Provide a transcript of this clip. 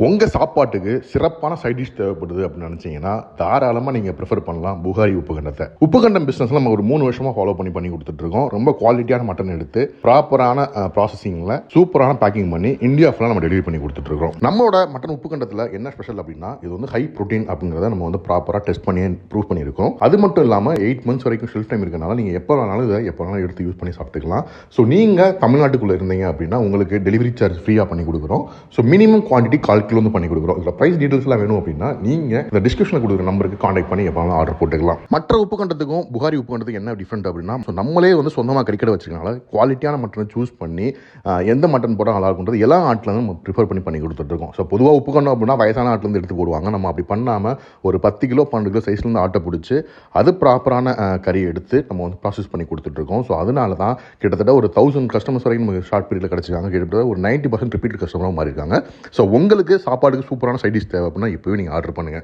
உங்கள் சாப்பாட்டுக்கு சிறப்பான சைட் டிஷ் தேவைப்படுது அப்படின்னு நினச்சிங்கன்னா தாராளமாக நீங்கள் ப்ரிஃபர் பண்ணலாம் புகாரி உப்புகண்டத்தை உப்புகண்டம் பிஸ்னஸ் நம்ம ஒரு மூணு வருஷமாக ஃபாலோ பண்ணி பண்ணி கொடுத்துட்ருக்கோம் ரொம்ப குவாலிட்டியான மட்டன் எடுத்து ப்ராப்பரான ப்ராசஸிங்கில் சூப்பரான பேக்கிங் பண்ணி இந்தியா ஃபுல்லாக நம்ம டெலிவரி பண்ணி கொடுத்துட்ருக்கோம் நம்மளோட மட்டன் உப்புகண்டத்தில் என்ன ஸ்பெஷல் அப்படின்னா இது வந்து ஹை ப்ரோட்டீன் அப்படிங்கிறத நம்ம வந்து ப்ராப்பராக டெஸ்ட் பண்ணி ப்ரூவ் பண்ணியிருக்கோம். அது மட்டும் இல்லாமல் எயிட் மந்த்ஸ் வரைக்கும் ஷெல்ஃப் டைம் இருக்கனால நீங்கள் எப்போ வேணாலும் இதை எப்போ வேணாலும் எடுத்து யூஸ் பண்ணி சாப்பிட்டுக்கலாம். ஸோ நீங்கள் தமிழ்நாட்டுக்குள்ளே இருந்தீங்க அப்படின்னா உங்களுக்கு டெலிவரி சார்ஜ் ஃப்ரீயாக பண்ணி கொடுக்குறோம். ஸோ மினிமம் குவான்டிட்டி கால் கிலோ வந்து பண்ணி கொடுக்குறோம். இதில் ப்ரைஸ் டீட்டெயில்ஸ்லாம் வேணும் அப்படின்னா நீங்கள் இந்த டிஸ்கிரிப்ஷனில் கொடுக்குற நம்பருக்கு காண்டாக்ட் பண்ணி எப்போ ஆர்டர் போட்டுக்கலாம். மற்ற உப்பு கண்டத்துக்கும் புகாரி உப்பு கண்டத்துக்கு என்ன டிஃப்ரெண்ட் அப்படின்னா ஸோ நம்மளே வந்து சொந்தமாக கறிக்கடை வச்சுக்கனால குவாலிட்டியான மட்டனை சூஸ் பண்ணி எந்த மட்டன் போட்டால் நல்லா இருக்குன்றது எல்லா ஆட்டில் நம்ம ப்ரிஃபர் பண்ணி பண்ணி கொடுத்துட்ருக்கோம் ஸோ பொதுவாக உப்பு கண்டம் அப்படின்னா வயசான ஆட்டிலேருந்து எடுத்து போடுவாங்க. நம்ம அப்படி பண்ணாமல் ஒரு பத்து கிலோ பன்னெண்டு கிலோ சைஸ்லேருந்து ஆட்டை பிடிச்சி அது ப்ராப்பரான கறி எடுத்து நம்ம வந்து ப்ராசஸ் பண்ணி கொடுத்துட்ருக்கோம் ஸோ அதனால தான் கிட்டத்தட்ட ஒரு தௌசண்ட் கஸ்டமர்ஸ் வரைக்கும் நமக்கு ஷார்ட் பீரியடில் கிடச்சிருக்காங்க. கிட்டத்தட்ட ஒரு நைன்ட்டி பர்சன்ட் ரிப்பீட் கஸ்டமராக மாறியிருக்காங்க ஸோ உங்களுக்கு சாப்பாடுக்கு சூப்பரான சைட் டிஷ் தேவை அப்படின்னா இப்போவே நீங்கள் ஆர்டர் பண்ணுங்கள்